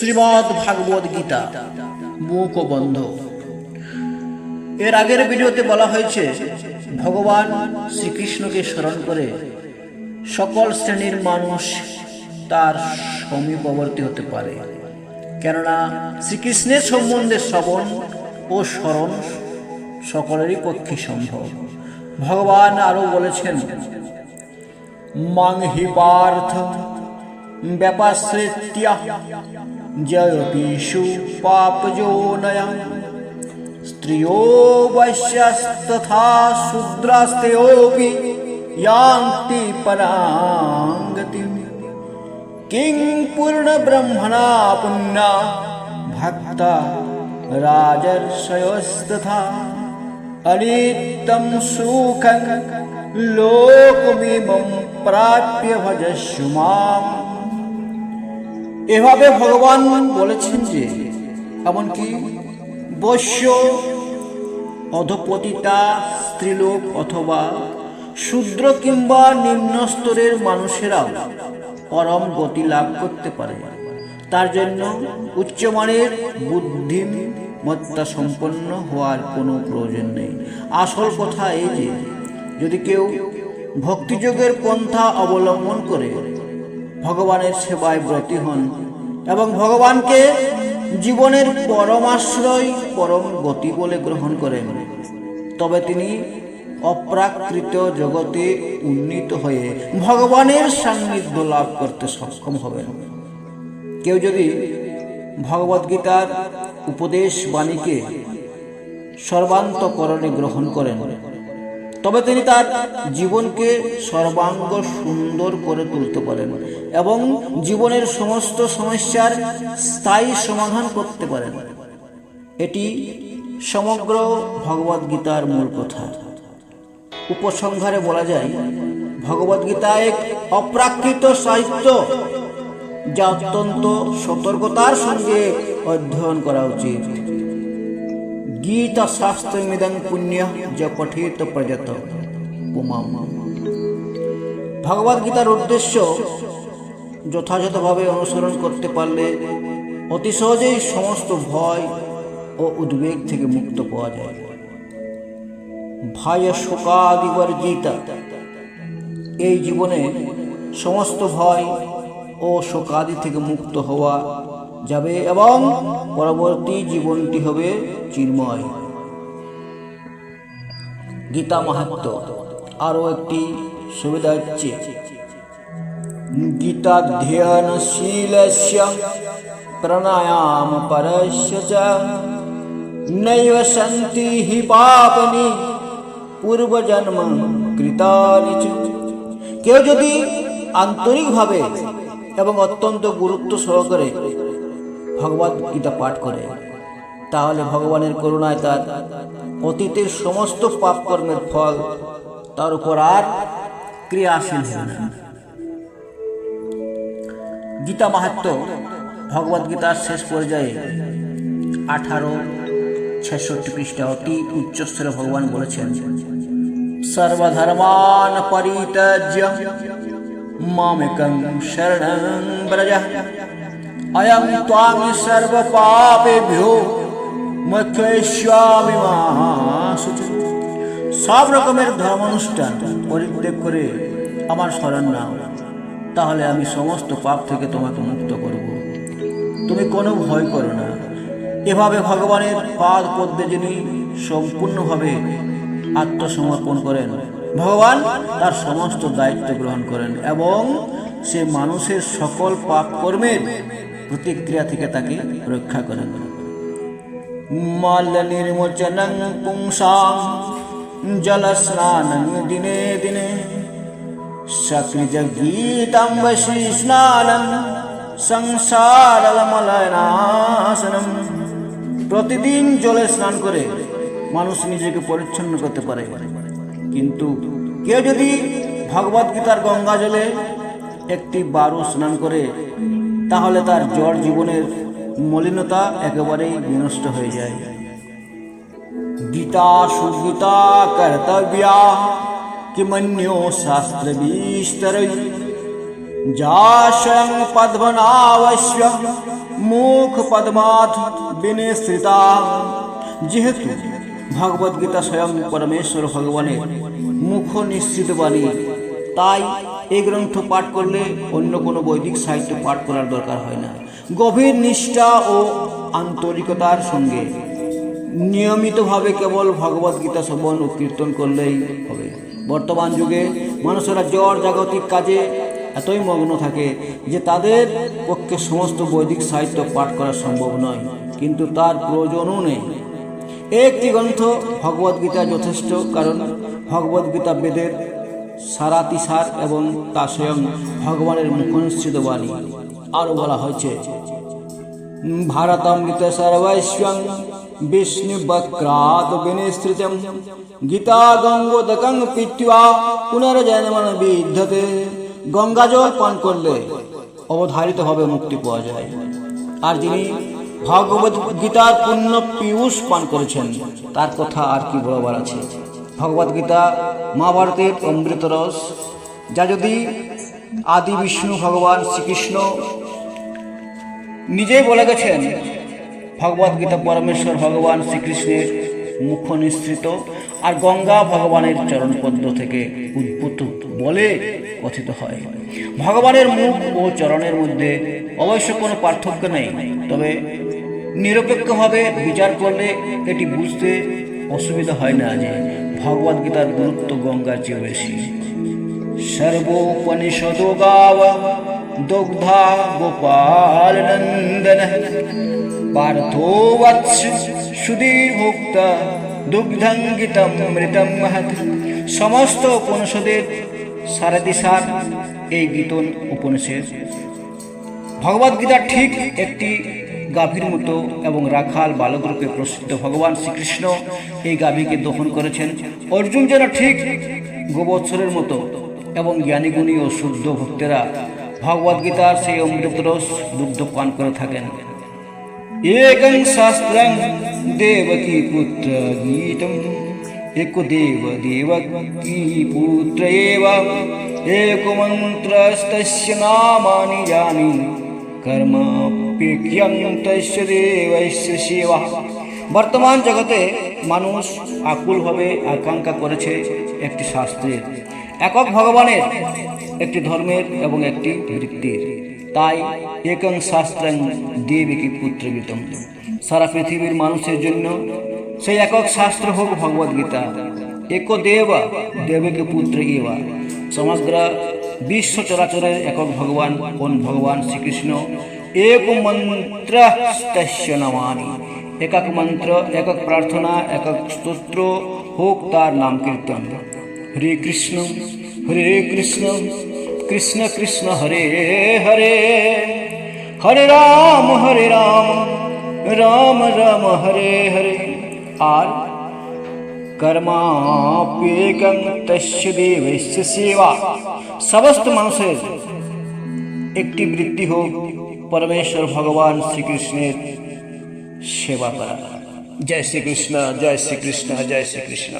শ্রীমদ ভাগবত গীতা, মুখ বন্ধ। এর আগের ভিডিওতে বলা হয়েছে, ভগবান শ্রীকৃষ্ণকে স্মরণ করে সকল শ্রেণির মানুষ তার সমীপবর্তী হতে পারে। কেননা, শ্রীকৃষ্ণের সম্বন্ধে শ্রবণ ও স্মরণ সকলেরই পক্ষে সম্ভব। ভগবান আরও বলেছেন মাং হি পার্থ ব্যাপাশ্রিত্য जयतीषु पापजोनयं स्त्रियो वैश्यस्तथा शूद्रस्त्रियोऽपि यान्ति कि किं पूर्णब्रह्मणा पुण्या भक्ता राजर्षयस्तथा। अनितं सुखं लोकमिमं प्राप्य भजस्यु माम्। এভাবে ভগবান বলেছেন যে, এমনকি বৈশ্য অধপতিতা, স্ত্রীলোক অথবা শূদ্র কিংবা নিম্ন স্তরের মানুষেরাও পরম গতি লাভ করতে পারে। তার জন্য উচ্চমানের বুদ্ধিমত্তা সম্পন্ন হওয়ার কোনো প্রয়োজন নেই। আসল কথা এই যে, যদি কেউ ভক্তিযোগের পন্থা অবলম্বন করে ভগবানের সেবায় ব্রতী হন এবং ভগবানকে জীবনের পরমাশ্রয় পরম গতি বলে গ্রহণ করেন। তবে তিনি অপ্রাকৃত জগতে উন্নীত হয়ে ভগবানের সান্নিধ্য লাভ করতে সক্ষম হবেন। কেউ যদি ভগবদ্গীতার উপদেশ বাণীকে সর্বান্তকরণে গ্রহণ করেন তবে তিনি তার জীবনকে সর্বাঙ্গ সুন্দর করে তুলতে পারেন এবং জীবনের সমস্ত সমস্যার স্থায়ী সমাধান করতে পারেন। এটি সমগ্র ভগবদ্গীতার মূল কথা। উপসংহারে বলা যায় ভগবদ্গীতা এক অপ্রাকৃত সাহিত্য যা অত্যন্ত সতর্কতার সঙ্গে অধ্যয়ন করা উচিত। গীতা শাস্ত্রমিদং পুণ্য যা পঠিত প্রজত পুমাম ভগবদ গীতার উদ্দেশ্য যথাযথভাবে অনুসরণ করতে পারলে অতি সহজেই সমস্ত ভয় ও উদ্বেগ থেকে মুক্ত পাওয়া যায়। ভয় গীতা। এই জীবনে সমস্ত ভয় ও শোকাদি থেকে মুক্ত হওয়া যাবে এবং পরবর্তী জীবনটি হবে চিন্ময়। গীতা মাহাত্ম আরও একটি সুবিধা হচ্ছে। গীতা ধ্যানশীলস্য প্রাণায়াম পরস্য নৈব সন্তি হি পাপনি পূর্বজন্ম কৃতানি কেউ যদি আন্তরিকভাবে এবং অত্যন্ত গুরুত্ব সহকারে ভগবদ গীতা পাঠ করে। তাহলে ভগবানের করুণায় তার অতীতের সমস্ত পাপ কর্মের ফল তার উপর আর ক্রিয়াশীল হবে না। গীতা মাহাত্ম ভগবদ গীতার শেষ পর্যায়ে আঠারো ছেষট্টি পৃষ্ঠা অতি উচ্চস্তরে ভগবান বলেছেন, সর্বধর্মান পরিত্যাজ্য, মামেকং শরণং ব্রজ। অয়ং ত্বামি সর্বপাপেভ্যো মুখ্যস্বামী সব রকমের ধর্মানুষ্ঠান পরিত্যাগ করে আমার স্মরণ নাও। তাহলে আমি সমস্ত পাপ থেকে তোমাকে মুক্ত করব। তুমি কোনো ভয় করো না। এভাবে ভগবানের পাদ পদ্মে যিনি সম্পূর্ণভাবে আত্মসমর্পণ করেন, ভগবান তার সমস্ত দায়িত্ব গ্রহণ করেন এবং সে মানুষের সকল পাপ কর্মের প্রতিক্রিয়া থেকে তাকে রক্ষা করেন। মাল্য নির্মোচনং জল স্নানং দিনে দিনে সকৃজ গীতম বশী স্নানং সংসারমলনাশনম প্রতিদিন জলে স্নান করে মানুষ নিজেকে পরিচ্ছন্ন করতে পারে। কিন্তু কেউ যদি ভগবদ গীতার গঙ্গা জলে একটি বারু স্নান করে তাহলে তার জড় জীবনের মলিনতা একেবারেই বিনষ্ট হয়ে যায়। গীতা, সুগীতা, কর্তব্যা কিমন্यो শাস্ত্র বিস্তর। যা স্বয়ং পদ্মনাবস্য মুখ পদ্মাথ বিনিশ্রিতা। যেহেতু ভগবদ্গীতা স্বয়ং পরমেশ্বর ভগবানের মুখ নিশ্চিত বাণী তাই এই গ্রন্থ পাঠ করলে অন্য কোনো বৈদিক সাহিত্য পাঠ করার দরকার হয় না। গভীর নিষ্ঠা ও আন্তরিকতার সঙ্গে নিয়মিতভাবে কেবল ভগবদ গীতা শ্রবণ ও কীর্তন করলেই হবে। বর্তমান যুগে মানুষেরা জ্বর, জাগতিক কাজে এতই মগ্ন থাকে যে তাদের পক্ষে সমস্ত বৈদিক সাহিত্য পাঠ করা সম্ভব নয়। কিন্তু তার প্রয়োজনও নেই। একটি গ্রন্থ ভগবদ্গীতা যথেষ্ট, কারণ ভগবদ্গীতা বেদের সারাতিসার এবং তা স্বয়ং ভগবানের মুখনিশ্চিত বাণী। আরও বলা হয়েছে, ভারতামৃত সর্বৈশ্বং বিষ্ণু বক্রাত বিনিস্তৃতম গীতা গঙ্গোদকং পিত্বা পুনর্জন্মন বিদ্ধতে। গঙ্গা জল পান করলে অবধারিতভাবে মুক্তি পাওয়া যায়। আর যিনি ভগবত গীতার পূর্ণ পীয়ূষ পান করেছেন, তার কথা আর কি বলবার আছে? ভগবত গীতা মহাভারতের অমৃত রস। যা যদি আদি বিষ্ণু ভগবান শ্রীকৃষ্ণ নিজেই বলে গেছেন ভগবদ গীতা পরমেশ্বর ভগবান শ্রীকৃষ্ণের মুখ নিঃসৃত আর গঙ্গা ভগবানের চরণপদ্ম থেকে উদ্ভূত বলে কথিত হয়। ভগবানের মুখ ও চরণের মধ্যে অবশ্য কোনো পার্থক্য নেই, তবে নিরপেক্ষভাবে বিচার করলে এটি বুঝতে অসুবিধা হয় না যে ভগবদ্গীতার গুরুত্ব গঙ্গার চেয়ে বেশি। সর্বোপনিষদ গাব দুগ্ধা গোপাল নন্দন। পার্থ বৎস সুধীর ভুক্ত দুগ্ধঙ্গিতম মৃতম সমস্ত উপনিষদের সারদিসার এই গীতন উপনিষদ। ভগবদ্গীতা ঠিক একটি গাভীর মতো এবং রাখাল বালক রূপে প্রসিদ্ধ ভগবান শ্রীকৃষ্ণ এই গাভীকে দহন করেছেন। অর্জুন যেন ঠিক গোবৎসরের মতো এবং জ্ঞানীগুণী ও শুদ্ধ ভক্তেরা ভগবদ্গীতার সেই অমৃতরস দুগ্ধ পান করে থাকেন। একং শাস্ত্রং দেবকী পুত্র গীতম, এক দেব দেবকী পুত্র এব, এক মন্ত্রস্তস্য নামানি জানি কর্মাপ্যক্যং বর্তমান জগতে মানুষ আকুলভাবে আকাঙ্ক্ষা করেছে একটি শাস্ত্রের একক ভগবানের একটি ধর্মের এবং একটি বৃত্তির তাই একং শাস্ত্রং দেবীকে পুত্র গীতম সারা পৃথিবীর মানুষের জন্য সেই একক শাস্ত্র হোক ভগবদ গীতা এক দেব দেবীকে পুত্র ইবা। সমগ্র বিশ্ব চরাচরের একক ভগবান কোন ভগবান শ্রীকৃষ্ণ एक मंत्र नवानी एकक मंत्र, एकक प्रार्थना, एकक स्तोत्रो, होकतार नाम कीर्तन। हरे कृष्ण हरे कृष्ण कृष्ण कृष्ण, हरे हरे। हरे राम हरे राम राम राम, हरे हरे। आर, कर्माप्येकं देवस्य सेवा। समस्त मनुष्य, एक वृत्ति हो। পরমেশ্বর ভগবান শ্রীকৃষ্ণের সেবা করা। জয় শ্রীকৃষ্ণ জয় শ্রীকৃষ্ণ জয় শ্রীকৃষ্ণ।